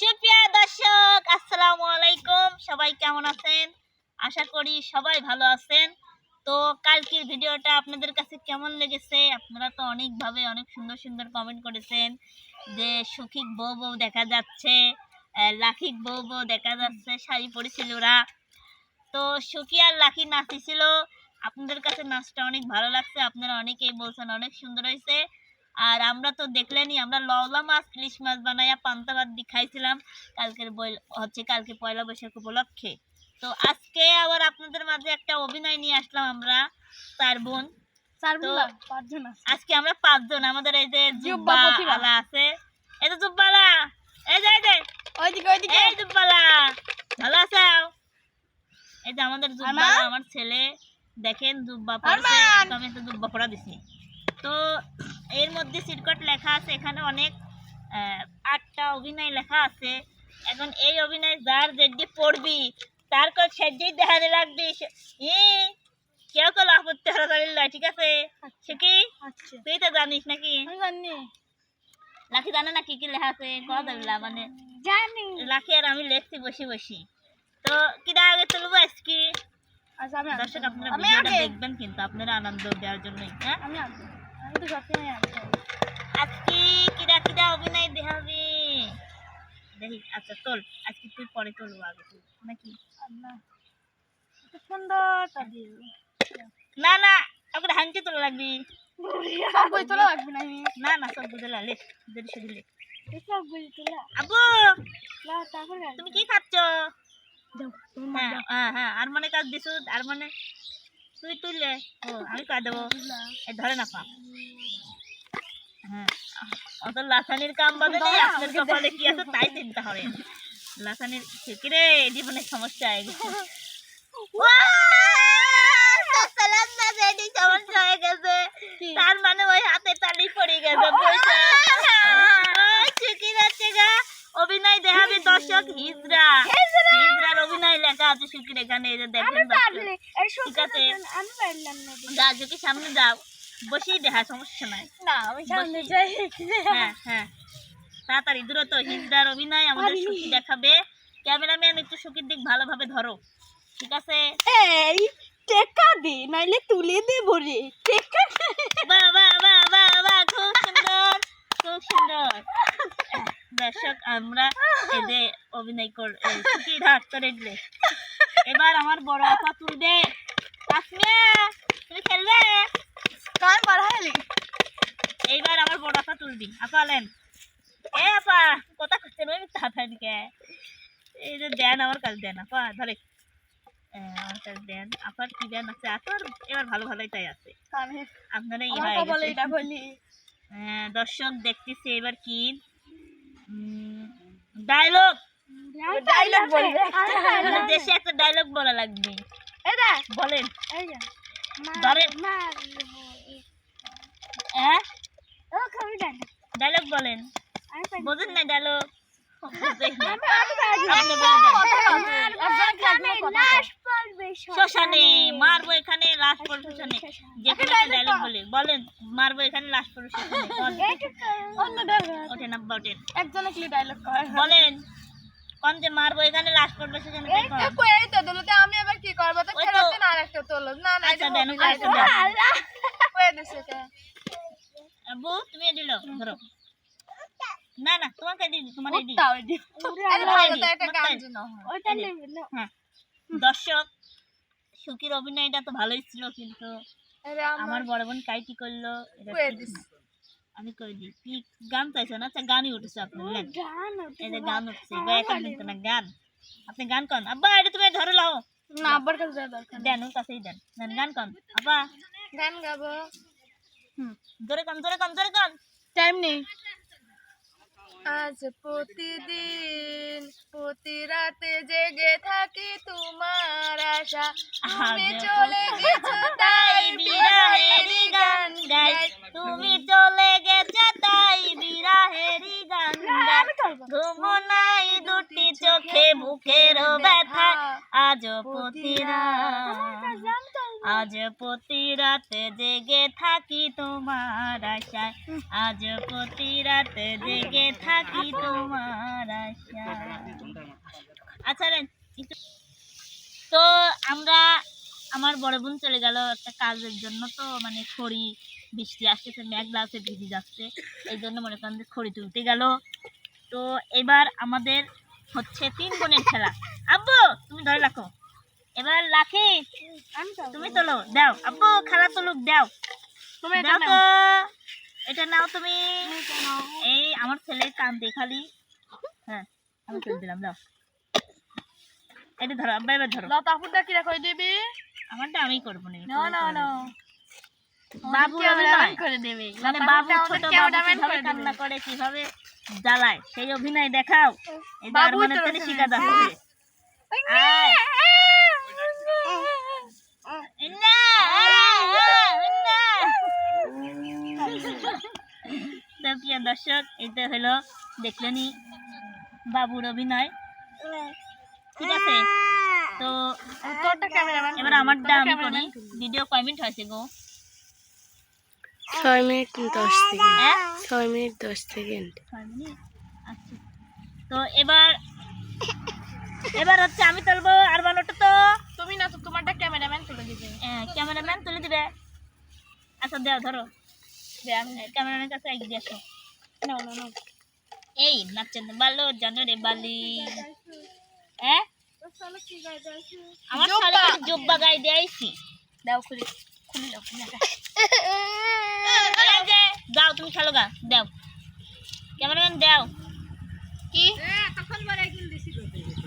সুপ্রিয় দর্শক, আসসালামু আলাইকুম। সবাই কেমন আছেন? আশা করি সবাই ভালো আছেন। তো কালকের ভিডিওটা আপনাদের কাছে কেমন লেগেছে? আপনারা তো অনেকভাবে অনেক সুন্দর সুন্দর কমেন্ট করেছেন যে, সুখিক বউ বউ দেখা যাচ্ছে লাখিক বউ বউ দেখা যাচ্ছে, শাড়ি পরেছিল ওরা। তো সুখী আর লাখি নাচিছিল আপনাদের কাছে নাচটা অনেক ভালো লাগছে, আপনারা অনেকেই বলছেন অনেক সুন্দর হয়েছে। আর আমরা তো দেখলেনি আমরা লওলা মাছ ইলিশ মাছ বানাইয়া পান্তা ভাত দিয়ে খাইছিলাম। কালকের বই হচ্ছে কালকে পয়লা বৈশাখ উপলক্ষে। তো আজকে আবার আপনাদের মাঝে একটা অভিনয় নিয়ে আসলাম আমরা তার বোন। আজকে আমরা পাঁচজন আমাদের এই যে জুব্বা জুব্বা প্রতিভা। আলা আছে। এই যে জুব্বালা এই যে এই যে। ওইদিকে ওইদিকে। এই জুব্বালা ভালো আছো? এই যে আমাদের জুব্বা আরমান? আমার ছেলে। দেখেন জুব্বা পড়ছে আরমান! তো আমি জুব্বা পড়া দিছি। তো এর মধ্যে সিটকট লেখা আছে এখানে অনেক আটটা অভিনয় লেখা আছে। এখন এই অভিনয় যার যেটি পড়বি তার কল সেটাই দেখাতে লাগবে ই কেউ তো লাভ করতে হারা ঠিক আছে? কি? আচ্ছা। তুই তো জানিস নাকি? জানি। লাখি জানে না কি কি লেখা আছে কথা দিলা মানে জানি। লাখি আর আমি লেখছি বসি বসি। তো কিরা আগে তুলবো আজকে? আচ্ছা দর্শক আপনারা দেখবেন কিন্তু আপনারা আনন্দ দেওয়ার জন্যই হ্যাঁ? আমি তো সবসময় আগে আজকে কিরা কিরা অভিনয় দেখাবে? দেখি আচ্ছা তোল। আজকে তুই পরে তুলবো আগে তুই। নাকি? সুন্দর না না আপনার হাঙ্কি তোলা লাগবি। বই তোলা লাগবে না না না সব বুঝে লে দেরি শুধু লে। সব বই আবু! তুমি কি? খাচ্ছ? হ্যাঁ হ্যাঁ হ্যাঁ আর মনে কাজ দিছু আর মনে তুই তুললে? ও আমি কয়ে দেবো। ধরে না পা। হ্যাঁ। অত লাসানির কাম বাদে নেই আপনার কপালে কি আছে তাই চিন্তা করেন লাসানির রে জীবনের সমস্যা হয়ে গেছে। সমস্যা হয়ে গেছে। তার মানে ওই হাতে তালি পড়ে গেছে অভিনয় দেখাবে দর্শক হিজরা। হিজরার অভিনয় লেখা আছে সুকির এখানে এই যে দেখেন ঠিক আছে। যা ঝুঁকি সামনে যাও বসেই দেখা সমস্যা নাই। হ্যাঁ হ্যাঁ। তাড়াতাড়ি দ্রুত হিজড়ার অভিনয় আমাদের সুখী দেখাবে। ক্যামেরাম্যান একটু সুখীর দিক ভালোভাবে ধরো। ঠিক আছে? এই টেকা দে নাইলে তুলে দে ভরে। টেকা বাহ বাহ বাহ বাহ বাহ খুব সুন্দর খুব সুন্দর। দর্শক আমরা এদের অভিনয় কর দিলে। এবার আমার বড় আপা তুলবে। তুমি খেলবে? কার এইবার আমার বড় আপা তুলবি। আপা লেন। এ আপা কথা ওই তাড়াতাড়ি কে এই যে দেন আমার কাছে দেন আপা ধরে। আমার কাছে দেন। আপার কি দেন আছে? আপার এবার ভালো ভালোই তাই আছে আপনারা দর্শক দেখতেছি এবার কি? ডায়লগ ডায়লগ বলি মানে দেশে একটা ডায়লগ বলা লাগবে এটা বলেন ধরেন হ্যাঁ ডায়লগ বলেন বোঝেন না ডায়লগ আপনি বলে দেন। লাশ পড়বে শ্মশানে মারবো এখানে লাশ পড়বে শ্মশানে। যেখানে ডায়লগ বলে বলেন মারবো এখানে লাশ পড়বে শ্মশানে আব্বা ওঠেন। একজনে কি ডায়লগ কয়। বলেন কোন যে মারবো এখানে লাশ পড়বে সেখানে এই তো কই এই তো দলতে আমি আবার কি করব? তো না আরেকটা তোলো। না না আচ্ছা দেন দেন। কই দিছে কে আব্বু তুমি দিল ধরো। না না তোমাকে দিদি তোমার ওইটা হ্যাঁ। দর্শক সুখীর অভিনয়টা তো ভালোই ছিল কিন্তু আমার বড় বোন কাইটি করল। আমি কই দিই কি গান চাইছো না? আচ্ছা গানই উঠেছে আপনার এই যে গান উঠছে গায়ক কিন্তু না গান। আপনি গান কন? আব্বা এটা তুমি ধরে লাও না আব্বার কাছে যাওয়া দরকার দেন ওর কাছেই দেন। দেন গান কন। আব্বা। গান গাবো। হুম জোরে কন জোরে কন জোরে কন। টাইম নেই। আজ প্রতিদিন প্রতি রাতে জেগে থাকি তোমার আশা। আমি চলে গেছো প্রতি রাতে জেগে থাকি তোমার আশায়। আজ প্রতি রাতে জেগে থাকি তোমার আশায়। ছাড়েন একটু- তো আমরা, আমার বড় বোন চলে গেল একটা কাজের জন্য তো মানে খড়ি বৃষ্টি আসতেছে, মেঘলা আছে, ভিজে যাচ্ছে। এই জন্য মনে করেন যে খড়ি তুলতে গেল। তো এবার আমাদের হচ্ছে তিন বোনের খেলা। আব্বু, তুমি ধরে রাখো। এবার লাখি তুমি তোলো দাও। আব্বু খেলা তুলুক দাও। তুমি দাও তো। এটা নাও তুমি। এই আমার ছেলে কান্দে খালি। হ্যাঁ আমি তুলে দিলাম দাও। এটা ধরো আব্বা এবার ধরো। লতা ফুলটা কি রাখো দিবি আমারটা আমি করব না না না না বাবু অভিনয় করে দেবে? মানে বাবু ছোট বাবু কান্না করে কীভাবে জ্বালায় সেই অভিনয় দেখাও। এই বাবু জার্মানের তো থেকে রয়েছে। শিখা যাচ্ছে আয়। না, না। তো প্রিয় দর্শক এটা হলো দেখলেনি বাবুর অভিনয়। ঠিক আছে? তো তোরটা ক্যামেরাম্যান এবার আমারটা আমি করি। ভিডিও কয় মিনিট হয়েছে গো? ছয় মিনিট দশ সেকেন্ড। হ্যাঁ? ছয় মিনিট দশ সেকেন্ড। ছয় মিনিট? আচ্ছা। তো এবার এবার হচ্ছে আমি তুলবো আর বানোটা তো। তুমি না তো তোমারটা ক্যামেরাম্যান তুলে দিবে। হ্যাঁ ক্যামেরাম্যান তুলে দিবে। আচ্ছা দেও ধরো। ক্যামেরাম্যানের কাছে এই নাচেন ভালো জানো রে বালি হ্যাঁ আমার। শালিকে জোব্বা গায়ে দিয়েছি দাও খুলি খুলি দাও দাও। যাও তুমি খেলো গা দাও। ক্যামেরাম্যান দাও। কি?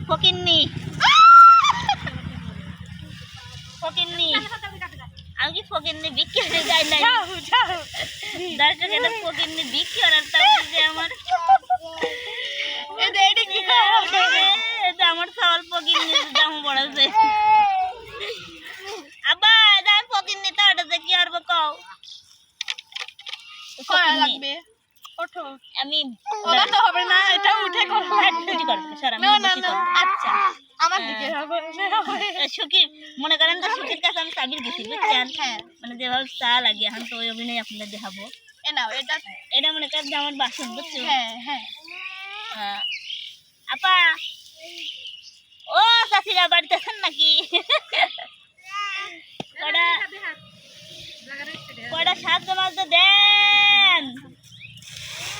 ফকিন্নি। ফকিন্নি। আমি কি ফকিন্নি বিক্রি হয়ে যাও যাও। দর্শক এটা ফকিন্নি বিক্রি করার তাও যে আমার? আমার চাওয়াল ফকিন্নির দাম পড়েছে আব্বা এটা আমি ফকিন্নি তো ওটাতে কি আর কও? করা লাগবে। আমি ওটা তো হবে না এটা উঠে করো হ্যাঁ, বুঝি করো, সর, আমি না না বুঝি না। করো। আচ্ছা। আমার দিকে হ্যাঁ। সুখী। মনে করেন তো সুখীর কাছে আমি চাবির গেছি বুঝছেন? হ্যাঁ। মানে যেভাবে চা লাগে এখন তো ওই অভিনয় আপনাদের দেখাবো। এটা এটা মনে করেন যে আমার বাসন বুঝছ হ্যাঁ হ্যাঁ। আপা! ও চাষিরা বাড়িতে আছেন নাকি? কটা কটা সাহায্য মাছ দেন?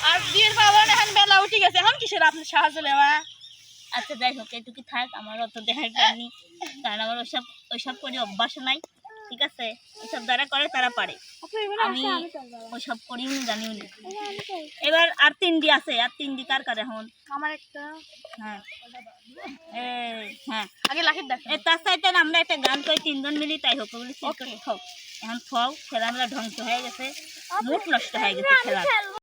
আর বিয়ের না এখন বেলা উঠে গেছে। এখন কিসের আপনার সাহায্য নেওয়া? আচ্ছা যাই হোক এটুকু থাক আমার অত দেখার পারিনি কারণ আমার ওইসব ওইসব করে অভ্যাস নাই ঠিক আছে? ওইসব যারা করে তারা পারে। আমি ওইসব করিও নি জানিও নি। এবার আর তিনটি আছে আর তিনটি কার কার এখন? আমার একটা। হ্যাঁ। হ্যাঁ। আগে লাখির দেখ। তার সাথে আমরা একটা গান করি তিনজন মিলি তাই হোক বলি হোক এখন খাও খেলা আমরা ধ্বংস হয়ে গেছে মুখ নষ্ট হয়ে গেছে খেলা।